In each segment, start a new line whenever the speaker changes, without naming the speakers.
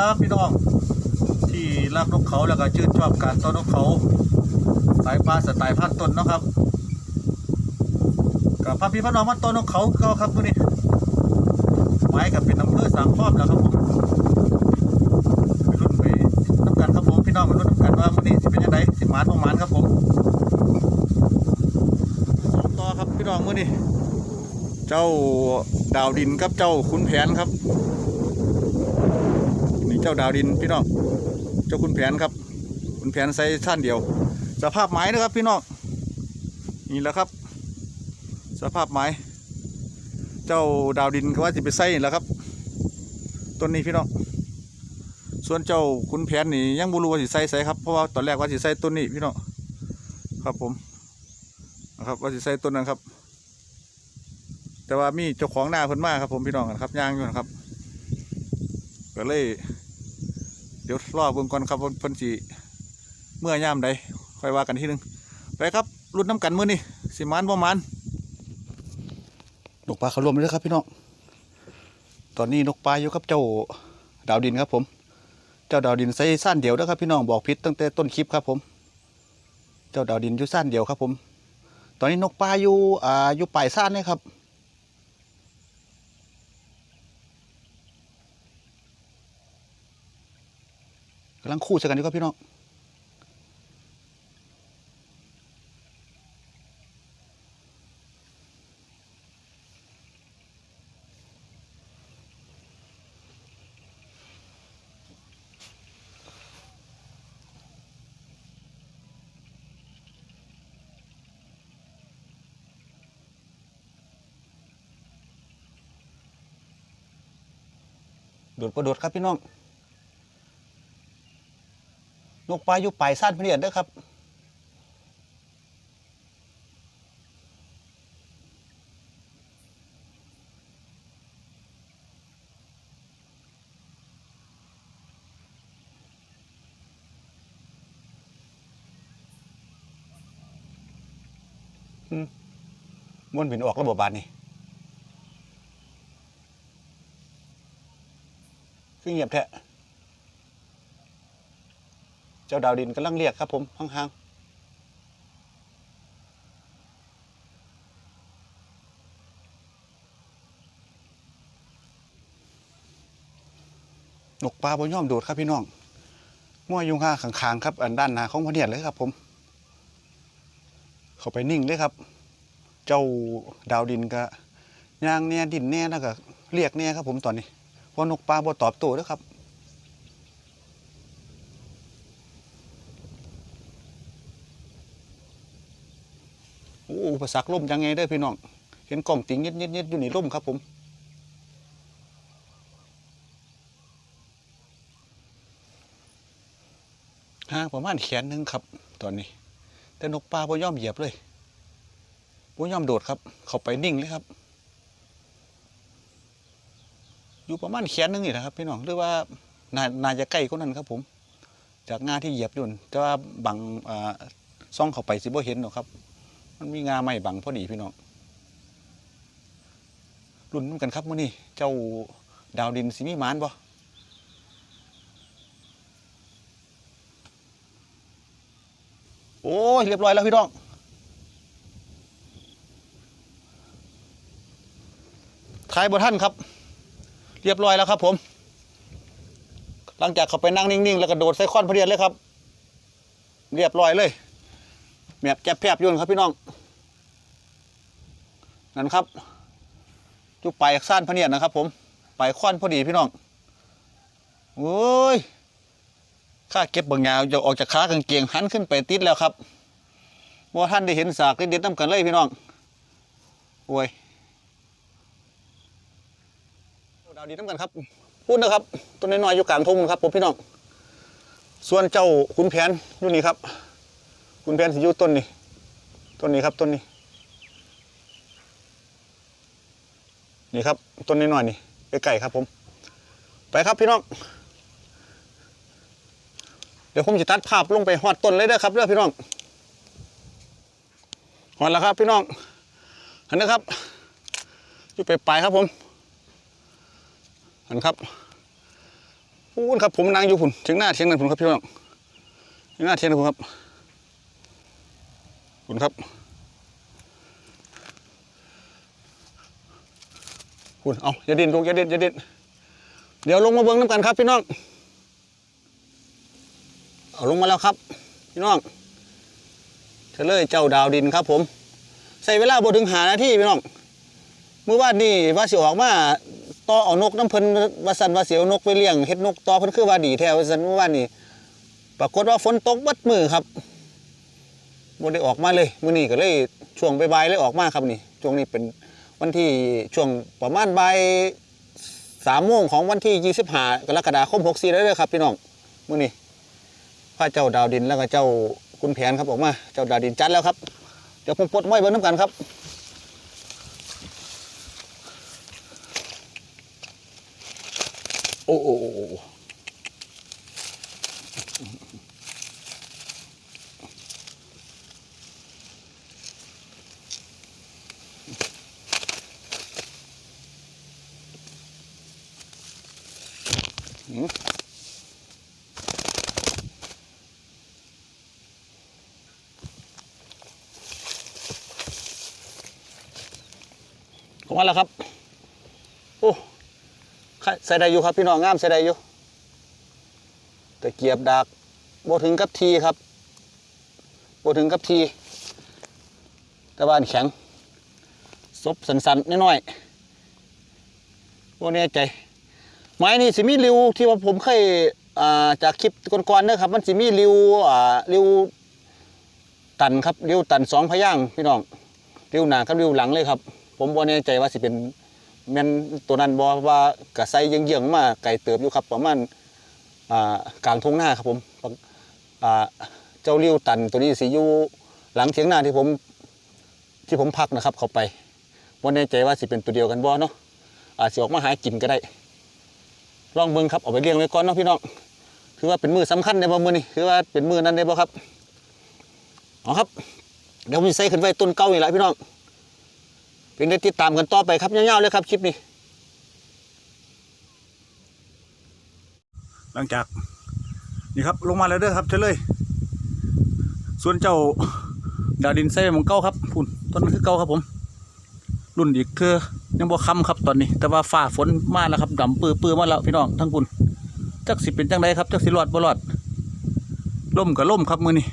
ครับพี่น้องที่รักนกเขาแล้วก็ชื่นชอบการต้อนนกเขาสายปลาสไตล์พันธุ์ต้นนะครับกับพาพี่พี่น้องมาต้อนนกเขาเก็ครับมื้อนี้ไม้กับเป็นอำเภอสามข้อมแล้วครับผมไปรุ่นไปน้ำกันครับผมพี่น้องมารุ่นน้ำกันว่ามื้อนี้สิเป็นยังไงสิมานบ่หมานครับผมสองต่อครับพี่น้องมื้อนี้เจ้าดาวดินกับเจ้าขุนแผนครับ เจ้าดาวดินพี่น้อง เจ้าขุนแผนครับขุนแผนใส่ท่านเดียว สภาพไม้นะครับพี่น้องนี่แหละครับ สภาพไม้ เจ้าดาวดินก็ว่าจะไปใส่นี่แหล้วครับต้นนี้พี่น้องส่วนเจ้าขุนแผนนี่ยังบูรู้ว่าสิใส่ใส่ครับเพราะว่าตอนแรกว่าสิใส่ต้นนี้พี่น้องครับผมนะครับว่าสิใส่ต้นนั้นครับ แต่ว่ามีเจ้าของหน้าเพิ่นมากครับผมพี่น้องครับย่างอยู่นะครับก็เลย ดี๋ยวรอเบิ่งก่อนครับเพิ่นสิเมื่อย่ามใดค่อยว่ากันทีหนึงไปครับรุ่นน้ำกันมื้อนี้สิมานบ่มานนกปลาเขารวมเลยครับพี่น้องตอนนี้นกปลาอยู่กับเจ้าดาวดินครับผม เจ้าดาวดินใส่สั้นเดียวนะครับพี่น้องบอกผิดตั้งแต่ต้นคลิปครับผม เจ้าดาวดินอยู่สั้นเดียวครับผม ตอนนี้นกปลาอยู่อ่าอยู่ปลายสั้นนี่ครับ กำลังคู่ใส่กันอยู่ครับพี่น้องโดดประโดดครับพี่น้อง นกปลาอยู่ปลายสั้นเพียนเด้อครับมม้วนบินออกระบบบานนี่คือเงียบแท้ เจ้าดาวดินกำลังเรียกครับผมห่างๆนกปลาบนย่อมโดดครับพี่น้องมั่วยุงห้าขางๆครับอันด้านหน้าของพเนียดเลยครับผม เขาไปนิ่งเลยครับ เจ้าดาวดินก็ย่างเนี่ยดินเนี่ยแล้วก็เรียกเนี่ยครับผมตอนนี้เพราะนกปลาบ่ตอบโต้แล้วครับ โอ้อุ ปสรรคล่มยังไงเด้พี่น้อง เห็นกล่องติงเย็ดเย็ดเย็ดอยู่ในร่มครับผม ห่างประมาณแขนหนึ่งครับ ตอนนี้ แต่นกปลาบ่ย่อมเหยียบเลยบ่ย่อมโดดครับ เขาไปนิ่งเลยครับ อยู่ประมาณแขนหนึ่งนี่นะครับพี่น้องหรือว่านาน่าจะใกล้กว่านั้นครับผม จากงาที่เหยียบอยู่นั่นแต่ว่าบังซ่องเข้าไปสิบ่เห็นหรอกครับ มันมีงาไม่บังพอดีพี่น้องรุ่นนำกันครับมื้อนี้เจ้าดาวดินสิมีมานบ่โอ้ยเรียบร้อยแล้วพี่น้องทายบท่านครับ เรียบร้อยแล้วครับ ผม หลังจากเขาไปนั่งนิ่งๆ แล้วก็โดดใส่ค้อนพอดีเลยครับ เรียบร้อยเลย แมบแจะแพบยุ่นครับพี่น้องนั่นครับจุไปลายซ่านพเนียดนะครับ ผมไปค้อนพอดีพี่น้องโอ้ยข้าเก็บบางยาวจะออกจากขากางเกงหันขึ้นไปติดแล้วครับว่าท่านได้เห็นสากเด็ดน้ำกันเลยพี่น้องโอ้ยดาวดีน้ำกันครับพูดนะครับต้นน้อยๆอยู่กลางทุ่งนะครับผมพี่น้อง ส่วนเจ้าขุนแผนอยู่นี่ครับ คุณแพนสิยุต้นนี่ต้นนี้ครับต้นนี้ นี่ครับต้นนี้หน่อยนี่ไก่ครับผม ไปครับพี่น้องเดี๋ยวผมจะตัดภาพลงไปหอดต้นเลยเด้อครับเด้อพี่น้องหอดแล้วครับพี่น้องอันนี้ครับอยู่ไปไปครับผมอันครับโอ้พูนครับผมนั่งอยู่พุ่นถึงหน้าเทียงนั่นพุ่นครับพี่น้องถึงหน้าเทียงนั่นพุ่นครับ พุ่นครับพุ่นเอาอย่าดิ้นลูกอย่าดิ้นอย่าดิ้นเดี๋ยวลงมาเบิ้งน้ำกันครับพี่น้อง เอาลงมาแล้วครับ พี่น้องเฉลยเจ้าดาวดินครับ ผม ใส่เวลาบ่ถึงหานาทีพี่น้องเมื่อวานนี้ว่าสิออกมาต่อเอานกน้ำเพิ่นว่าสันว่าเสียวนกไปเลี้ยงเฮ็ดนกต่อเพิ่นคือว่าดีแท้ว่าสันเมื่อวานนี้ปรากฏว่าฝนตกบัดมือครับ บ่ได้ออกมาเลยมื้อนี้ก็เลยช่วงบ่ายๆเลยออกมาครับนี่ช่วงนี้เป็นวันที่ช่วงประมาณบ่ายสามโมงของวันที่ 25 กรกฎาคม64แล้วเด้อครับพี่น้องมื้อนี้พระเจ้าดาวดินแล้วก็เจ้าคุณแผนครับออกมา เจ้าดาวดินจัดแล้วครับ เดี๋ยวผมปลดไม้เบิ้งน้ำกันครับโอ้โอ้โอ้ ผมว่าแล้วครับ โอ้ใส่ได้อยู่ครับพี่น้องงามใส่ได้อยู่ตะเกียบดักบถึงกับทีครับบถึงกับที แต่ว่านแข็งซบสันๆน้อยๆบ่แน่ใจ ไม้นี่สิมีริวที่ว่าผมเคยอ่าจากคลิปก่อนๆเนอะครับ มันสิมีริวอ่าริวตันครับริวตันสองพย่างพี่น้องริวหน้ากับริวหลังเลยครับ ผมบ่แน่ใจว่าสิเป็นแม่นตัวนั้นบ่ว่ากระไซเยื่องๆมาไก่เติบอยู่ครับประมาณอ่ากลางทุ่งนาครับผมอ่าเจ้าริวตันตัวนี้สิอยู่หลังเถียงนาที่ผมที่ผมพักนะครับ เข้าไปบ่แน่ใจว่าสิเป็นตัวเดียวกันบ่เนาะอาจสิออกมาหากินก็ได้ลองเบิ่งครับเอาไปเลี้ยงไว้ก่อนเนาะพี่น้องถือว่าเป็นมือสำคัญในบ่มือนี่ถือว่าเป็นมือนั้นได้บ่ครับเอาครับเดี๋ยวผมสิใส่ขึ้นไว้ต้นเก่านี่แหละพี่น้อง เป็นได้ติดตามกันต่อไปครับยาๆเลยครับคลิปนี้ หลังจากนี่ครับลงมาแล้วเด้อครับเฉลยส่วนเจ้าดาวดินใส่มองเก้าครับพุ่นต้นนั้คือเก้าครับผม รุ่นอีกเธอยังบ่ค้ำครับตอนนี้ แต่ว่าฟ้าฝนมาแล้วครับดำปื้อปื้อมาแล้วพี่น้องทั้งคุณจักสิเป็นจังไดครับจักสิรอดบ่รอดล่มกับล่มครับมือนี้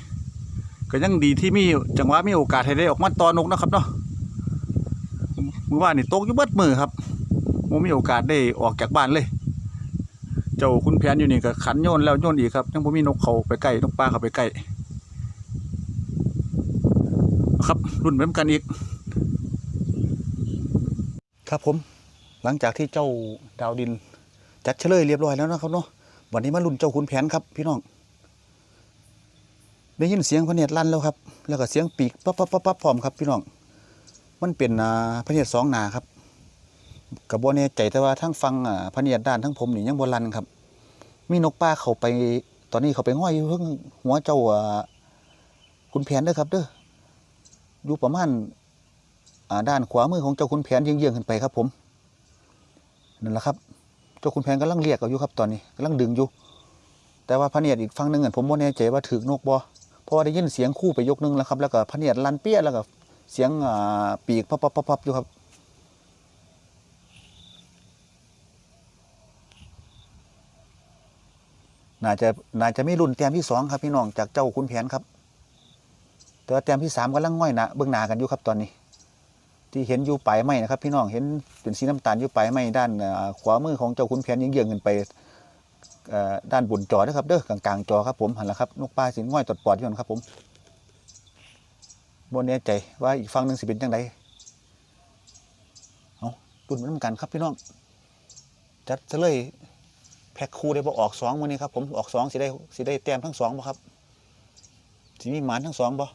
ก็ยังดีที่มีจังหวะมีโอกาสให้ได้ออกมาตอนนกนะครับเนาะ มือว่านนี่ตกอยู่เบิดมือครับโมมีโอกาสได้ออกจากบ้านเลย เจ้าคุณแผนอยู่นี่ก็ขันโยนแล้วโยนอีกครับยังบ่มีนกเขาไปใกล้นกปลาเขาไปใกล้ครับรุ่นเหมือนกันอีก ครับผม หลังจากที่เจ้าดาวดินจัดเฉลยเรียบร้อยแล้วนะครับเนาะวันนี้มาลุ้นเจ้าขุนแผนครับ พี่น้องได้ยินเสียงพเนตรลั่นแล้วครับ แล้วก็เสียงปีกปั๊บปั๊บปั๊บปั๊บพร้อมครับพี่น้อง มันเป็นอ่าพระเนตรสองหนาครับกับโบเน่ใจแต่ว่าทั้งฟังอ่าพระเนตรด้านทั้งผมนี่ยังบลันครับ มีนกป้าเขาไปตอนนี้เขาไปง่อยอยู่เพิ่งหัวเจ้าอ่าขุนแผนเด้อครับเด้ออยู่ประมาณด้านขวามือของเจ้าคุณแผนเยื้องๆขึ้นไปครับ ผมนั่นแหละครับ เจ้าคุณแผนกำลังเรียกเอาอยู่ครับตอนนี้กำลังดึงอยู่ แต่ว่าพระเนียดอีกฝั่งหนึ่งอะผมไม่แน่ใจว่าถือนกบ่เพราะว่าได้ยินเสียงคู่ไปยกหนึงแล้วครับ แล้วก็พระเนียดลันเปี้ยแล้วก็ เสียงปีกพับพับพับพับอยู่ครับ น่าจะน่าจะไมีรุ่นแต้มที่สองครับพี่น้องจากเจ้าคุณแผนครับ แต่ว่าแต้มที่สามกำลังง่อยหนะเบื้องหน้ากันอยู่ครับตอนนี้ ที่เห็นอยู่ปลายไม้นะครับ พี่น้องเห็นเป็นสีน้ำตาลอยู่ปลายไม้ด้านขวามือของเจ้าคุณแผนยิงเยื้องๆขึ้นไปด้านบนจอนะครับเด้อกลางๆจอครับผมหันละครับนกปลาสิง่อยตดปอดอยู่นั่นครับผม บนแน่ใจว่าอีกฝั่งหนึ่งสิเป็นจังไดเอาปุ่นมันกันครับพี่น้องจัดซะเลยแพ็คคู่ได้บ่ออกสองวันนี้ครับผมออกสองสิได้สิได้แต้มทั้งสองบ่ครับสิมีหมานทั้งสองบ่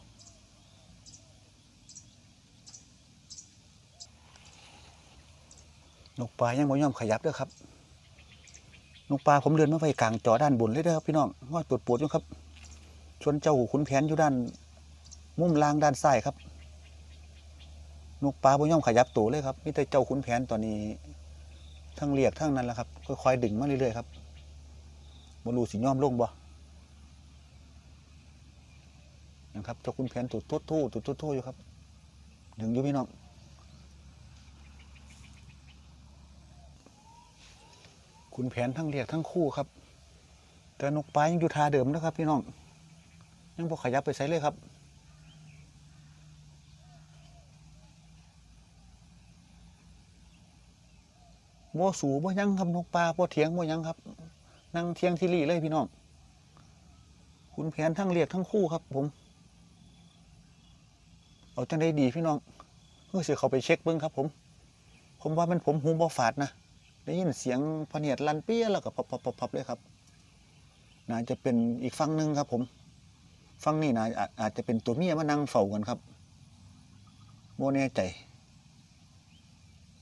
นกปลายังบ่ยอมขยับเด้อครับนกปลาผมเดินมาไว้กลางจอด้านบนเลยเด้อครับพี่น้องว่าตรวจปวดอยู่ครับชวนเจ้าขุนแผนอยู่ด้าน มุมล่างด้านซ้ายครับ นกปลาบ่ยอมขยับตัวเลยครับมีแต่เจ้าขุนแผนตอนนี้ ทั้งเรียกทั้งนั้นแหละครับค่อยๆดึงมาเรื่อยๆครับบรูสิย่อมลงบ่ยังครับเจ้าคุณแผนตุดทุดทู่ตุดทุดทู่อยู่ครับดึงอยู่พี่น้องคุณแผนทั้งเรียกทั้งคู่ครับ แต่นกปลายังอยู่ท่าเดิมนะครับพี่น้องยังบ่ขยับไปใส่เลยครับ บ่สูบ่ยังครับนกปลาบ่เถียงบ่ยังครับ นั่งเทียงที่รี่เลยพี่น้องคุณแผนทั้งเรียกทั้งคู่ครับ ผม เอาจังได้ดีพี่น้องเมื่อสิเขาไปเช็คเบิ้งครับ ผม ผมว่ามันผมหูบ่ฝาดนะได้ยินเสียงพเนียดลันเปี้ยแล้วก็พับพับพับพับเลยครับน่าจะเป็นอีกฝั่งหนึ่งครับ ผมฝั่งนี้นะอาจอาจจะเป็นตัวเมียมานั่งเฝ้ากันครับโมแน่ใจ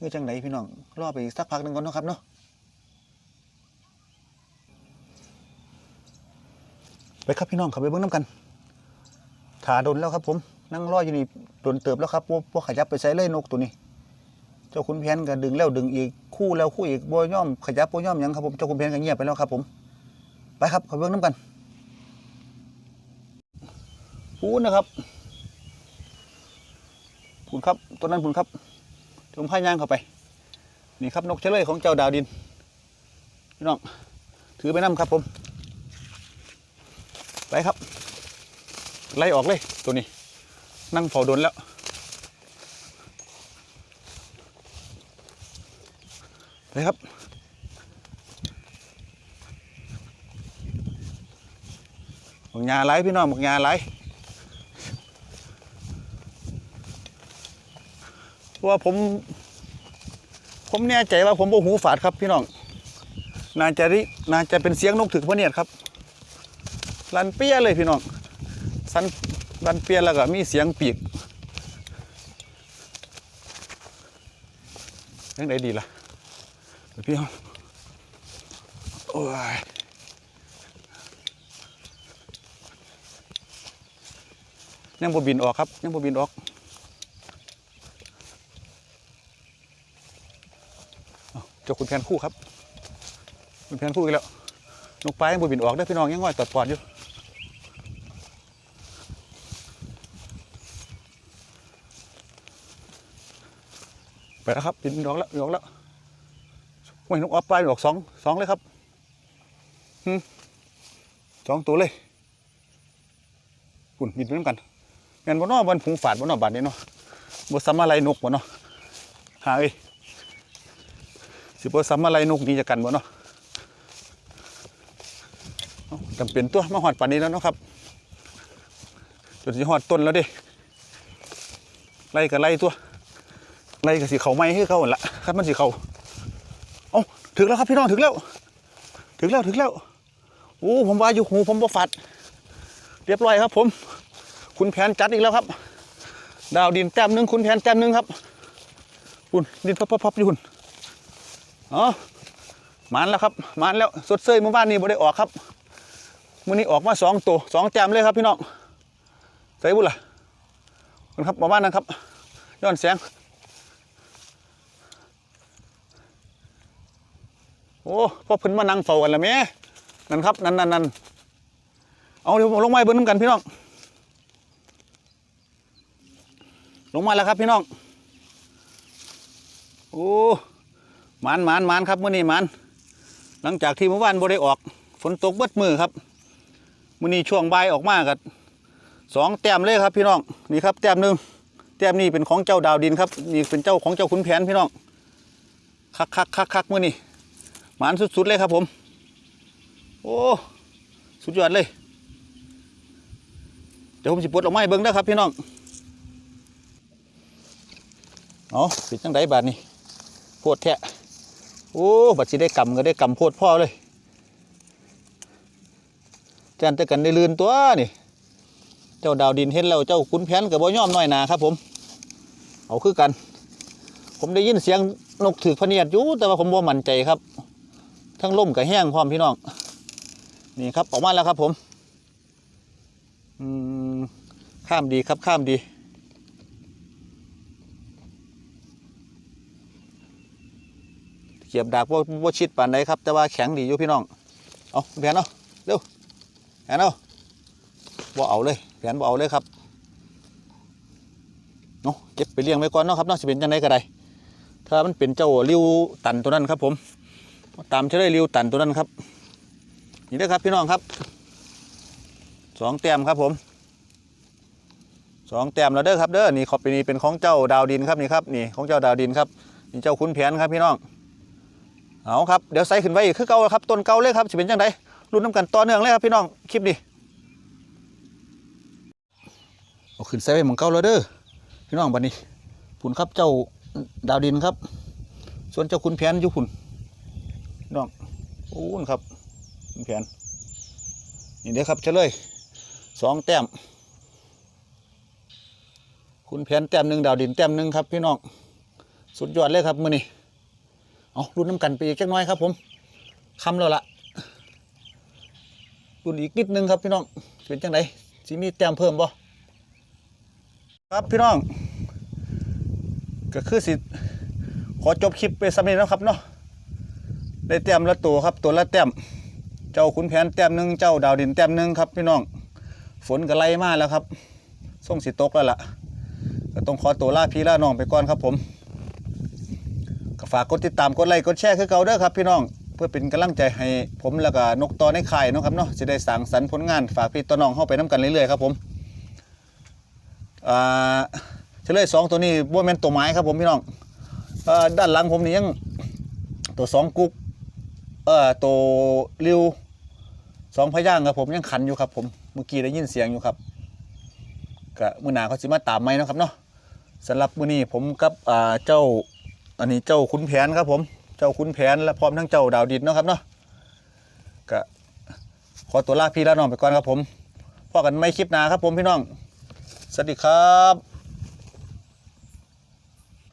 คือจังไดพี่น้องรอไปสักพักหนึ่งก่อนเนาะครับเนาะไปครับพี่น้องขับไปเบิ้งน้ำกันถาโดนแล้วครับ ผมนั่งรออยู่นี่โดนเติบแล้วครับว่าว่าขยับไปใส่เล่ยนกตัวนี้ เจ้าคุณแผนก็ดึงแล้วดึงอีกคู่แล้วคู่อีกบ่ย่อมขยับบ่ย่อมยังครับผมเจ้าคุณแผนก็เงียบไปแล้วครับ ผม ไปครับขับเบิ้งน้ำกันพูนนะครับพูนครับตัวนั้นพูนครับ จงพายางเข้าไป นี่ครับนกเฉลยของเจ้าดาวดิน พี่น้อง ถือไปน้ำครับผม ไปครับ ไล่ออกเลยตัวนี้ นั่งเผาโดนแล้ว ไปครับบักงาไหลพี่น้องบักงาไหล เพราะว่าผม ผมแน่ใจว่าผมโบหูฝาดครับพี่น้องน่าจะริน่าจะเป็นเสียงนกถึกพระเนียดครับลันเปียเลยพี่น้องสันลันเปียแล้วก็มีเสียงปีกยังไงดีล่ะพี่น้องโอ้ยยังบ่บินออกครับยังบ่บินออกเอ้าเจ้าคุณแผนคู่ครับ คุณแผนคู่อีกแล้วนกปลายังบบินออกได้พี่น้องยังง่อยตอดปอดอยู่ไปแล้วครับบินออกแล้วบินออกแล้วโอ้ยนกออฟปลาบินออกสองสองเลยครับสองตัวเลยปุ่นบินไปน้ำกันงานบนนอบนผงฝาดบนนอบาดนี่เนาะบซ้ำอะไรนกบ่เนาะหาเอ้ สิบซ้ำอะไรนกนี่จะกันบ่เนาะจำเป็นตัวมาหอดป่านนี้แล้วเนาะครับจนสิหอดต้นแล้วดิไล่กับไล่ตัวไล่กับสีเขาไม้ให้เขาหั่นละครับมันสีเขาเอ้าถึงแล้วครับพี่น้องถึงแล้ว ถึงแล้วถึงแล้วโอ้ผมว่าอยู่หูผมบ่ฟัด เรียบร้อยครับผม คุณแผนจัดอีกแล้วครับ ดาวดินแต้มหนึ่งคุณแผนแต้มหนึ่งครับคุณดินพับพับพับอยู่คุณ อ๋อมานแล้วครับมานแล้วสดเซยเมื่อวานนี้บ่ได้ออกครับมื่อนี้ออกมาสองตัวสองแจมเลยครับพี่น้องใส่บุญล่ะคนครับประมาณนั้นครับย้อนแสง โอ้พ่อพิ่นมานั่งเฝ้ากันแล้วแม่นั่นครับนั่นนั่นนั่นเอาเดี๋ยวผมลงมาให้เบิ้งน้ำกันพี่น้อง ลงมาแล้วครับพี่น้อง โอ้ หมานหมานหมานครับมื่อนี้หมานหลังจากที่เมื่อวานบ่ได้ออก ฝนตกเบิดมือครับมื่อนี้ช่วงใบออกมากับสองแต้มเลยครับพี่น้องนี่ครับแต้มหนึ่งแต้มนี้เป็นของเจ้าดาวดินครับนี่เป็นเจ้าของเจ้าขุนแผนพี่น้องคักคักคักคักมื่อนี้หมานสุดๆเลยครับผม โอ้สุดยอดเลย เดี๋ยวผมสิปลดออกไม้เบิ้งนะครับพี่น้องเอาปิดจังไดบาทนี่โพดแทะ โอ้บัดสิได้กำก็ได้กำโพดพ่อเลยแจนแต่กันได้ลื่นตัวนี่ เจ้าดาวดินเห็นแล้วเจ้าขุนแผนกับบ่ย่อมน้อยนาครับ ผม เอาคือกัน ผมได้ยินเสียงนกถือพเนียดอยู่แต่ว่าผมบ่มั่นใจครับ ทั้งล่มกับแห้งพร้อมพี่น้องนี่ครับออกมาแล้วครับผมอืมข้ามดีครับข้ามดี เกียบดากว่าว่าชิดป่านใดครับ แต่ว่าแข็งดีอยู่พี่น้อง เอาแผนเอาเร็วแผนเอาบ่เอาเลยแผนบ่เอาเลยครับเนาะเก็บไปเลี้ยงไว้ก่อนเนาะครับเนาะสิเป็นจังไดก็ได้ถ้ามันเป็นเจ้าริ้วตันตัวนั้นครับ ผม ตามเฉลยริวตันตัวนั้นครับ นี่เด้อครับพี่น้องครับสองแต้มครับผมสองแต้มแล้วเด้อครับเด้อนี่ขอบไปนี่เป็นของเจ้าดาวดินครับนี่ครับนี่ของเจ้าดาวดินครับนี่เจ้าขุนแผนครับพี่น้อง เอาครับเดี๋ยวใส่ขึ้นไว้อีกคือเก่าครับต้นเก่าเลยครับจะเป็นจังไดรุ่นน้ำกันต่อเนื่องเลยครับพี่น้องคลิปนี้เอาขึ้นใส่ไว้หมองเก่าแล้วเด้อพี่น้องบัดนี้ผุนครับเจ้าดาวดินครับ ส่วนเจ้าคุณแผนอยู่ผุนน้องโอ้นครับคุณแผนนี่เด้อครับเฉลยสองแต้มคุณแผนแต้มหนึ่งดาวดินแต้มหนึ่งครับพี่น้องสุดยอดเลยครับมือนี้ เอารุ่นน้ำกันไปอีกจักน้อยครับ ผมคำแล้วละรุ่นอีกนิดนึงครับพี่น้องเป็นจังไดสิมีแต้มเพิ่มบ่ครับพี่น้อง ก็คือสิขอจบคลิปไปสำเร็จแล้วครับเนาะได้แต้มละตัวครับตัวละแต้มเจ้าขุนแผนแต้มหนึ่งเจ้าดาวดินแต้มหนึ่งครับ พี่น้อง ฝนก็ไล่มาแล้วครับส่งสิตกแล้วล่ะก็ต้องขอตัวลาพี่ลาน้องไปก่อนครับผม ฝากกดติดตามกดไลค์กดแชร์คือเก่าเด้อครับพี่น้องเพื่อเป็นกำลังใจให้ผมแล้วก็นกต่อในไข่เนาะครับเนาะจะได้สร้างสรรค์ผลงานฝากพี่ต่อน้องเข้าไปน้กันเรื่อยๆครับผมอ่าเฉลยสองตัวนี้บ่แม่นตัวไม้ครับผมพี่น้องอ่อด้านหลังผมนี่ยังตัวสองกุ๊กเอ่อตัวริวสองพย่างครับผมยังขันอยู่ครับผมเมื่อกี้ได้ยินเสียงอยู่ครับก็มื้อหนาเขาสิมาตามไหมนะครับเนาะสำหรับมื้อนี้ผมกับเจ้า อันนี้เจ้าขุนแผนครับผม เจ้าขุนแผนและพร้อมทั้งเจ้าดาวดินเนาะครับเนาะก็ขอตัวลาพี่ลาน้องไปก่อนครับผมพบกันไม่คลิปหนาครับผมพี่น้อง สวัสดีครับ